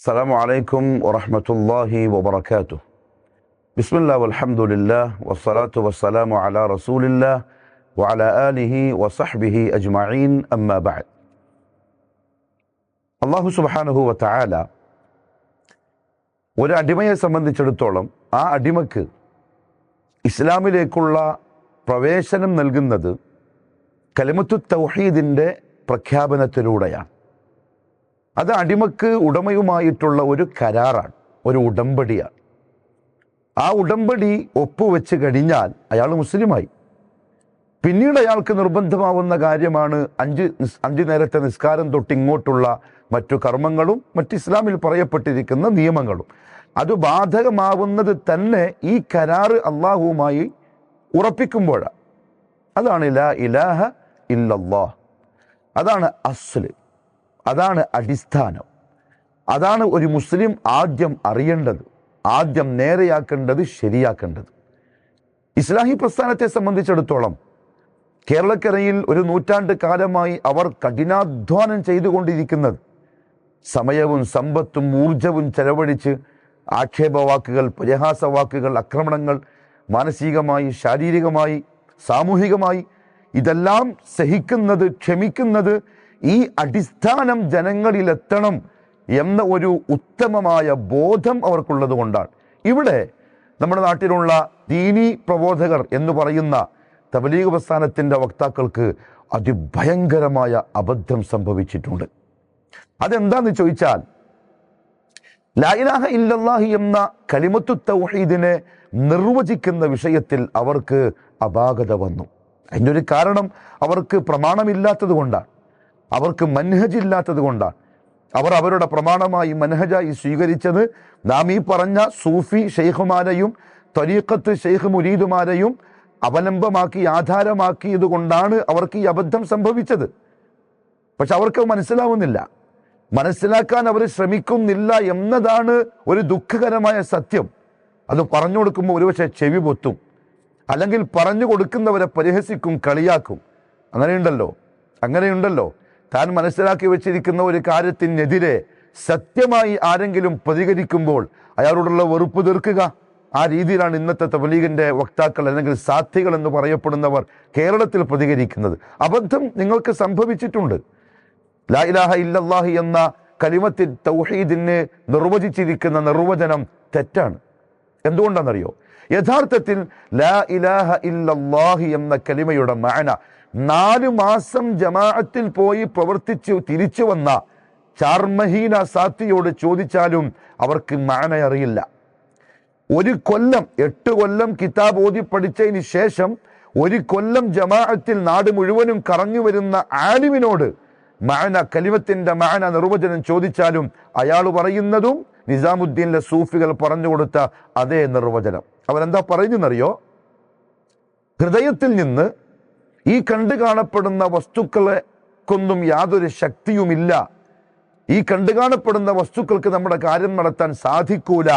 السلام عليكم ورحمة الله وبركاته بسم الله والحمد لله والصلاة والسلام على رسول الله وعلى آله وصحبه أجمعين أما بعد അള്ളാഹു സുബാനുഹു വത്തായാല ഒരു അടിമയെ സംബന്ധിച്ചിടത്തോളം ആ അടിമക്ക് ഇസ്ലാമിലേക്കുള്ള പ്രവേശനം നൽകുന്നത് കലിമത്തു തൗഹീദിൻ്റെ പ്രഖ്യാപനത്തിലൂടെയാണ് അത് അടിമക്ക് ഉടമയുമായിട്ടുള്ള ഒരു കരാറാണ് ഒരു ഉടമ്പടിയാണ്. ആ ഉടമ്പടി ഒപ്പുവെച്ച് കഴിഞ്ഞാൽ അയാൾ മുസ്ലിമായി. പിന്നീട് അയാൾക്ക് നിർബന്ധമാവുന്ന കാര്യമാണ് അഞ്ച് അഞ്ച് നേരത്തെ നിസ്കാരം തൊട്ട് ഇങ്ങോട്ടുള്ള മറ്റു കർമ്മങ്ങളും മറ്റ് ഇസ്ലാമിൽ പറയപ്പെട്ടിരിക്കുന്ന നിയമങ്ങളും. അത് ബാധകമാവുന്നത് തന്നെ ഈ കരാറ് അള്ളാഹുവുമായി ഉറപ്പിക്കുമ്പോഴാണ്. അതാണ് ഇലാ ഇലാഹ ഇല്ലല്ലാഹ്. അതാണ് അസ്ല്. അതാണ് അടിസ്ഥാനം. അതാണ് ഒരു മുസ്ലിം ആദ്യം അറിയേണ്ടത്. ആദ്യം നേരെയാക്കേണ്ടത് ശരിയാക്കേണ്ടത്. ഇസ്ലാഹി പ്രസ്ഥാനത്തെ സംബന്ധിച്ചിടത്തോളം കേരളക്കരയിൽ ഒരു നൂറ്റാണ്ട് കാലമായി അവർ കഠിനാധ്വാനം ചെയ്തുകൊണ്ടിരിക്കുന്നത് സമയവും സമ്പത്തും ഊർജവും ചെലവഴിച്ച് ആക്ഷേപവാക്കുകൾ പരിഹാസവാക്കുകൾ ആക്രമണങ്ങൾ മാനസികമായി ശാരീരികമായി സാമൂഹികമായി ഇതെല്ലാം സഹിക്കുന്നത് ക്ഷമിക്കുന്നത് ഈ അടിസ്ഥാനം ജനങ്ങളിലെത്തണം എന്ന ഒരു ഉത്തമമായ ബോധം അവർക്കുള്ളത് കൊണ്ടാണ്. ഇവിടെ നമ്മുടെ നാട്ടിലുള്ള ദീനി പ്രബോധകർ എന്ന് പറയുന്ന തബലീഗ് പ്രസ്ഥാനത്തിന്റെ വക്താക്കൾക്ക് അതിഭയങ്കരമായ അബദ്ധം സംഭവിച്ചിട്ടുണ്ട്. അതെന്താന്ന് ചോദിച്ചാൽ ലായിലാഹ ഇല്ലല്ലാഹി എന്ന കലിമത്തു തൗഹീദിനെ നിർവചിക്കുന്ന വിഷയത്തിൽ അവർക്ക് അപാകത വന്നു. അതിന്റെ ഒരു കാരണം അവർക്ക് പ്രമാണമില്ലാത്തത് കൊണ്ടാണ്. അവർക്ക് മൻഹജ് ഇല്ലാത്തത് കൊണ്ടാണ്. അവർ അവരുടെ പ്രമാണമായി മനഹജായി സ്വീകരിച്ചത് നാം ഈ പറഞ്ഞ സൂഫി ഷെയ്ഖുമാരെയും ത്വരീഖത്ത് ഷെയ്ഖ് മുരീദുമാരെയും അവലംബമാക്കി ആധാരമാക്കിയത് കൊണ്ടാണ് അവർക്ക് ഈ അബദ്ധം സംഭവിച്ചത്. പക്ഷെ അവർക്ക് മനസ്സിലാവുന്നില്ല. മനസ്സിലാക്കാൻ അവർ ശ്രമിക്കുന്നില്ല എന്നതാണ് ഒരു ദുഃഖകരമായ സത്യം. അത് പറഞ്ഞു കൊടുക്കുമ്പോൾ ഒരുപക്ഷെ ചെവി പൊത്തും. അല്ലെങ്കിൽ പറഞ്ഞു കൊടുക്കുന്നവരെ പരിഹസിക്കും കളിയാക്കും. അങ്ങനെയുണ്ടല്ലോ. അങ്ങനെയുണ്ടല്ലോ. താൻ മനസ്സിലാക്കി വെച്ചിരിക്കുന്ന ഒരു കാര്യത്തിനെതിരെ സത്യമായി ആരെങ്കിലും പ്രതികരിക്കുമ്പോൾ അയാളോടുള്ള വെറുപ്പ് തീർക്കുക. ആ രീതിയിലാണ് ഇന്നത്തെ തബലീഗിന്റെ വക്താക്കൾ അല്ലെങ്കിൽ സാധ്യകൾ എന്ന് പറയപ്പെടുന്നവർ കേരളത്തിൽ പ്രതികരിക്കുന്നത്. അബദ്ധം നിങ്ങൾക്ക് സംഭവിച്ചിട്ടുണ്ട്. ലാ ഇലാഹ ഇല്ലല്ലാഹി എന്ന കലിമത്തിൽ തൗഹീദിന് നിർവചിച്ചിരിക്കുന്ന നിർവചനം തെറ്റാണ്. എന്തുകൊണ്ടാണെന്നറിയോ? യഥാർത്ഥത്തിൽ ലാ ഇലാഹ ഇല്ലല്ലാഹി എന്ന കലിമയുടെ മാന നാല് മാസം ജമാഅത്തിൽ പോയി പ്രവർത്തിച്ച് തിരിച്ചു വന്ന ചാർമഹീന സാത്തിയോട് ചോദിച്ചാലും അവർക്ക് മാന അറിയില്ല. ഒരു കൊല്ലം എട്ട് കൊല്ലം കിതാബ് ഓതി പഠിച്ചതിന് ശേഷം ഒരു കൊല്ലം ജമാഅത്തിൽ നാട് മുഴുവനും കറങ്ങി വരുന്ന ആലിമിനോട് മാന കലിമത്തിന്റെ മാന നിർവചനം ചോദിച്ചാലും അയാൾ പറയുന്നതും നിസാമുദ്ദീനിലെ സൂഫികൾ പറഞ്ഞു കൊടുത്ത അതേ നിർവചനം. അവരെന്താ പറയുന്നറിയോ ഹൃദയത്തിൽ നിന്ന് ഈ കണ്ടു കാണപ്പെടുന്ന വസ്തുക്കൾക്കൊന്നും യാതൊരു ശക്തിയുമില്ല. ഈ കണ്ടു കാണപ്പെടുന്ന വസ്തുക്കൾക്ക് നമ്മുടെ കാര്യം നടത്താൻ സാധിക്കൂല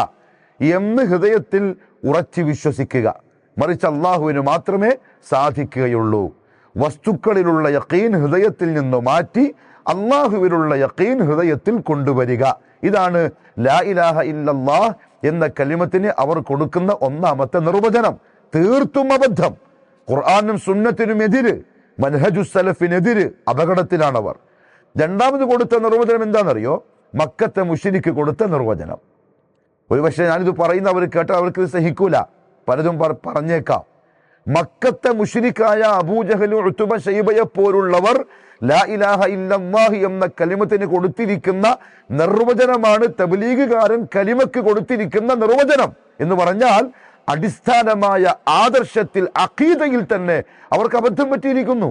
എന്ന് ഹൃദയത്തിൽ ഉറച്ചു വിശ്വസിക്കുക. മറിച്ച് അള്ളാഹുവിന് മാത്രമേ സാധിക്കുകയുള്ളൂ. വസ്തുക്കളിലുള്ള യക്കീൻ ഹൃദയത്തിൽ നിന്ന് മാറ്റി അള്ളാഹുവിലുള്ള യക്കീൻ ഹൃദയത്തിൽ കൊണ്ടുവരിക. ഇതാണ് ലാ ഇലാഹ ഇല്ലല്ലാഹ് എന്ന കലിമത്തിന് അവർ കൊടുക്കുന്ന ഒന്നാമത്തെ നിർവചനം. തീർത്തും അബദ്ധം. ഖുർആാനും സുന്നത്തിനും എതിര് മൻഹജു സലഫിനെതിര് അപകടത്തിലാണവർ. രണ്ടാമത് കൊടുത്ത നിർവചനം എന്താണെന്നറിയോ? മക്കത്തെ മുഷിരിക്ക് കൊടുത്ത നിർവചനം. ഒരുപക്ഷെ ഞാനിത് പറയുന്ന അവർ കേട്ടാൽ അവർക്ക് സഹിക്കൂല. പലതും പറഞ്ഞേക്കാം. മക്കത്തെ മുഷിരിക്കായ അബൂജഹലു ഉത്തുബ ഷൈബയെ പോലുള്ളവർ ലാ ഇലാഹ ഇല്ലല്ലാഹി എന്ന കലിമത്തിന് കൊടുത്തിരിക്കുന്ന നിർവചനമാണ് തബ്ലീഗുകാരൻ കലിമക്ക് കൊടുത്തിരിക്കുന്ന നിർവചനം എന്ന് പറഞ്ഞാൽ അടിസ്ഥാനമായ ആദർശത്തിൽ അഖീദയിൽ തന്നെ അവർക്ക് അബദ്ധം പറ്റിയിരിക്കുന്നു.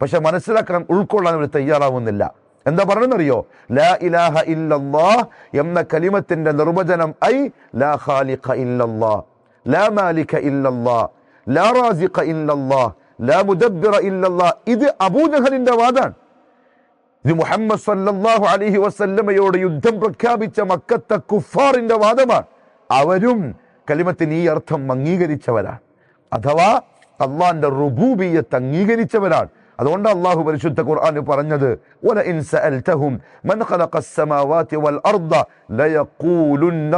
പക്ഷെ മനസ്സിലാക്കാൻ ഉൾക്കൊള്ളാൻ അവർ തയ്യാറാവുന്നില്ല. എന്താ പറഞ്ഞെന്നറിയോ ലാ ഇലാഹ ഇല്ലല്ലാ എന്ന കലിമത്തിന്റെ നിർവചനം ഐ ലാ ഖാലിഖ ഇല്ലല്ലാ ലാ മാലിക ഇല്ലല്ലാ ലാ റാസിഖ ഇല്ലല്ലാ ലാ മുദബ്ബിറ ഇല്ലല്ലാ ഇത് അബൂജഹലിന്റെ വാദാണ്. ഇത് മുഹമ്മദ് സല്ലല്ലാഹു അലൈഹി വസല്ലമയോട് യുദ്ധം പ്രഖ്യാപിച്ച മക്കത്തെ കുഫാറിന്റെ വാദമാണ്. അവരും കലിമത്തിന് ഈ അർത്ഥം അംഗീകരിച്ചവരാണ്. അഥവാ അള്ളാന്റെ റുബൂബിയത്ത് അംഗീകരിച്ചവരാണ്. അതുകൊണ്ട് അള്ളാഹു പരിശുദ്ധ ഖുർആൻ പറഞ്ഞത് "വലഇൻ സഅൽതഹും മൻ ഖലഖസ് സമാവാതി വൽ അർദ ലയഖൂലുന്ന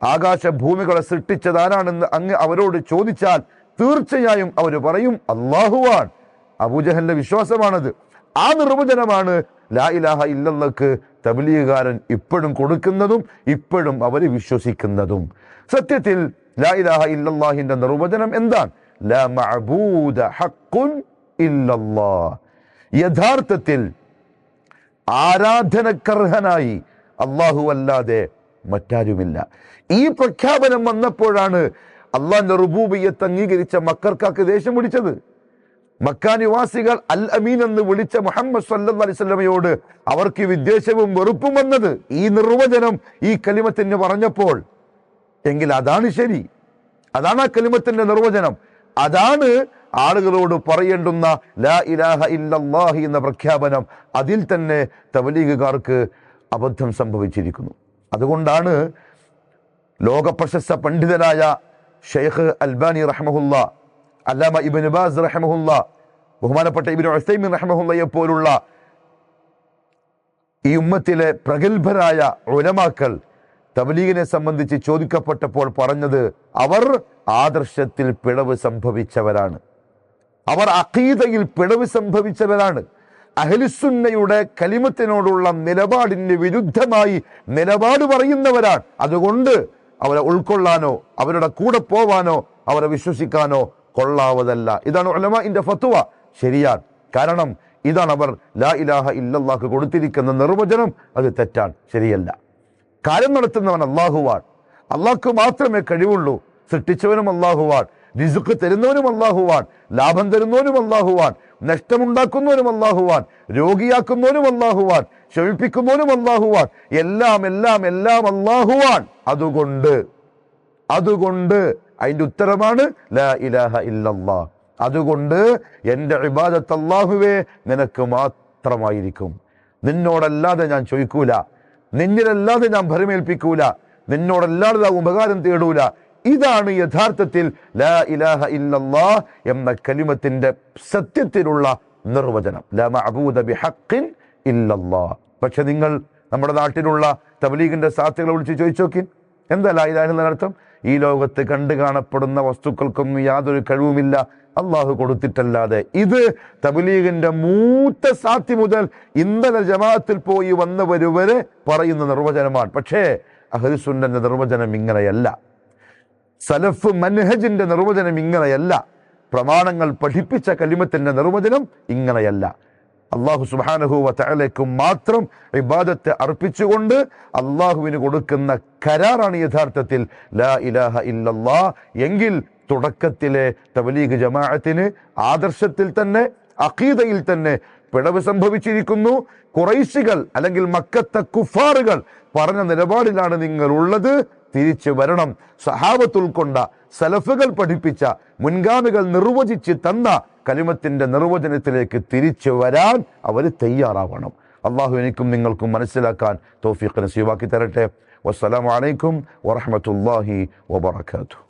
ആകാശ ഭൂമികളെ സൃഷ്ടിച്ചത് ആരാണെന്ന് അങ്ങ് അവരോട് ചോദിച്ചാൽ തീർച്ചയായും അവർ പറയും അള്ളാഹുവാൻ അബൂജഹലിന്റെ വിശ്വാസമാണത്. ആ നിർവചനമാണ് ലാ ഇലാഹ ഇല്ലല്ലക്ക് തബ്ലീഗുകാരൻ ഇപ്പോഴും കൊടുക്കുന്നതും ഇപ്പോഴും അവർ വിശ്വസിക്കുന്നതും. സത്യത്തിൽ ലാ ഇലാഹ ഇല്ലല്ലാഹിന്റെ നിർവചനം എന്താണ്? ലാ മഅബൂദ യഥാർത്ഥത്തിൽ ആരാധനക്കർഹനായി അള്ളാഹു അല്ലാതെ മറ്റാരുമില്ല. ഈ പ്രഖ്യാപനം വന്നപ്പോഴാണ് അള്ളാഹിന്റെ റുബൂബിയത്ത് അംഗീകരിച്ച മക്കർക്കാക്ക് ദേഷ്യം പിടിച്ചത്. മക്കാ നിവാസികൾ അൽ അമീൻ എന്ന് വിളിച്ച മുഹമ്മദ് സല്ലു അലൈഹി വസല്ലമയോട് അവർക്ക് വിദ്വേഷവും വെറുപ്പും വന്നത്. ഈ നിർവചനം ഈ കലിമത്തിന് പറഞ്ഞപ്പോൾ എങ്കിൽ അതാണ് ശരി. അതാണ് ആ കലിമത്തിന്റെ നിർവചനം. അതാണ് ആളുകളോട് പറയേണ്ടുന്ന ലാ ഇലാഹ ഇല്ലല്ലാഹി എന്ന പ്രഖ്യാപനം അതിൽ തന്നെ തവലീഗുകാർക്ക് അബദ്ധം സംഭവിച്ചിരിക്കുന്നു. അതുകൊണ്ടാണ് ലോക പ്രശസ്ത പണ്ഡിതനായ ഷെയ്ഖ് അൽബാനി റഹ്മഹുല്ല അല്ലാമ ഇബിൻ ബാസ് റഹ്മഹുല്ല ബഹുമാനപ്പെട്ട ഇബിൻ ഉസൈമിൻ റഹമുല്ലയെ പോലുള്ള ഈ ഉമ്മത്തിലെ പ്രഗത്ഭരായ ഉലമാക്കൾ തബ്ലീഗിനെ സംബന്ധിച്ച് ചോദിക്കപ്പെട്ടപ്പോൾ പറഞ്ഞത് അവർ ആദർശത്തിൽ പിഴവ് സംഭവിച്ചവരാണ്. അവർ അഖീദയിൽ പിഴവ് സംഭവിച്ചവരാണ്. അഹലിസുന്നയുടെ കലിമത്തിനോടുള്ള നിലപാടിന് വിരുദ്ധമായി നിലപാട് പറയുന്നവരാണ്. അതുകൊണ്ട് അവരെ ഉൾക്കൊള്ളാനോ അവരുടെ കൂടെ പോവാനോ അവരെ വിശ്വസിക്കാനോ കൊള്ളാവതല്ല. ഇതാണ് ഉലമ ഇന്റെ ഫത്തുവ ശരിയാണ്. കാരണം ഇതാണ് അവർ ലാ ഇലാഹ ഇല്ലല്ലാഹ് കൊടുത്തിരിക്കുന്ന നിർവചനം. അത് തെറ്റാണ്. ശരിയല്ല. കാര്യം നടത്തുന്നവൻ അള്ളാഹുവാൻ അള്ളാഹ്ക്ക് മാത്രമേ കഴിവുള്ളൂ. സൃഷ്ടിച്ചവനും അള്ളാഹുവാൻ റിസുക്ക് തരുന്നവനും അള്ളാഹുവാൻ ലാഭം തരുന്നവനും അള്ളാഹുവാൻ നഷ്ടമുണ്ടാക്കുന്നവനും അള്ളാഹുവാൻ രോഗിയാക്കുന്നവനും അള്ളാഹുവാൻ ക്ഷമിപ്പിക്കുന്നവനും അള്ളാഹുവാൻ എല്ലാം എല്ലാം എല്ലാം അള്ളാഹുവാൻ അതുകൊണ്ട് അതുകൊണ്ട് അതിന്റെ ഉത്തരമാണ് ലാ ഇലാഹ ഇല്ലല്ലാ. അതുകൊണ്ട് എന്റെ ഇബാദത്ത് അള്ളാഹുവേ നിനക്ക് മാത്രമായിരിക്കും. നിന്നോടല്ലാതെ ഞാൻ ചോദിക്കൂല. നിന്നിലല്ലാതെ ഞാൻ ഭരമേൽപ്പിക്കൂല. നിന്നോടല്ലാതെ ഞാൻ ഉപകാരം തേടൂല. ഇതാണ് യഥാർത്ഥത്തിൽ ലാ ഇലാഹ ഇല്ലല്ലാ എന്ന കലിമത്തിന്റെ സത്യത്തിലുള്ള നിർവചനം. ലാ മഅബൂദ ബിഹഖിൻ ഇല്ലല്ലാ. പക്ഷെ നിങ്ങൾ നമ്മുടെ നാട്ടിലുള്ള തബ്ലീഗിന്റെ സാധ്യതകളെ വിളിച്ച് ചോദിച്ചു എന്താ ലാ ഇലാഹ എന്ന അർത്ഥം ഈ ലോകത്ത് കണ്ടു കാണപ്പെടുന്ന വസ്തുക്കൾക്കൊന്നും യാതൊരു കഴിവുമില്ല. അള്ളാഹു കൊടുത്തിട്ടല്ലാതെ. ഇത് തബ്ലീഗിന്റെ മൂത്ത സാത്തി മുതൽ ഇന്നലെ ജമാഅത്തിൽ പോയി വന്നവരുവരെ പറയുന്ന നിർവചനമാണ്. പക്ഷേ അഹ്ലുസുന്നന്റെ നിർവചനം ഇങ്ങനെയല്ല. സലഫ് മൻഹജിന്റെ നിർവചനം ഇങ്ങനെയല്ല. പ്രമാണങ്ങൾ പഠിപ്പിച്ച കലിമത്തിന്റെ നിർവചനം ഇങ്ങനെയല്ല. അള്ളാഹു സുബാനഹുവ തലയ്ക്കും മാത്രം വിവാദത്തെ അർപ്പിച്ചുകൊണ്ട് അള്ളാഹുവിന് കൊടുക്കുന്ന കരാറാണ് യഥാർത്ഥത്തിൽ ലാ ഇലാഹ ഇല്ലല്ലാ. എങ്കിൽ തുടക്കത്തിലെ തബലീഗ് ജമാഅത്തിന് ആദർശത്തിൽ തന്നെ അഖീദയിൽ തന്നെ പിഴവ് സംഭവിച്ചിരിക്കുന്നു. കുറൈശികൾ അല്ലെങ്കിൽ മക്കത്തെ കുഫാറുകൾ പറഞ്ഞ നിലപാടിലാണ് നിങ്ങൾ ഉള്ളത് തിരിച്ചു വരണം. സഹാബത്ത് ഉൾക്കൊണ്ട സലഫുകൾ പഠിപ്പിച്ച മുൻഗാമികൾ നിർവചിച്ച് തന്ന കലിമത്തിന്റെ നിർവചനത്തിലേക്ക് തിരിച്ചു വരാൻ അവർ തയ്യാറാവണം അള്ളാഹു എനിക്കും നിങ്ങൾക്കും മനസ്സിലാക്കാൻ തോഫീഖ് നസീവാക്കി തരട്ടെ വസ്സലാമു അലൈക്കും വറഹമത്തല്ലാഹി വബർക്കാത്തു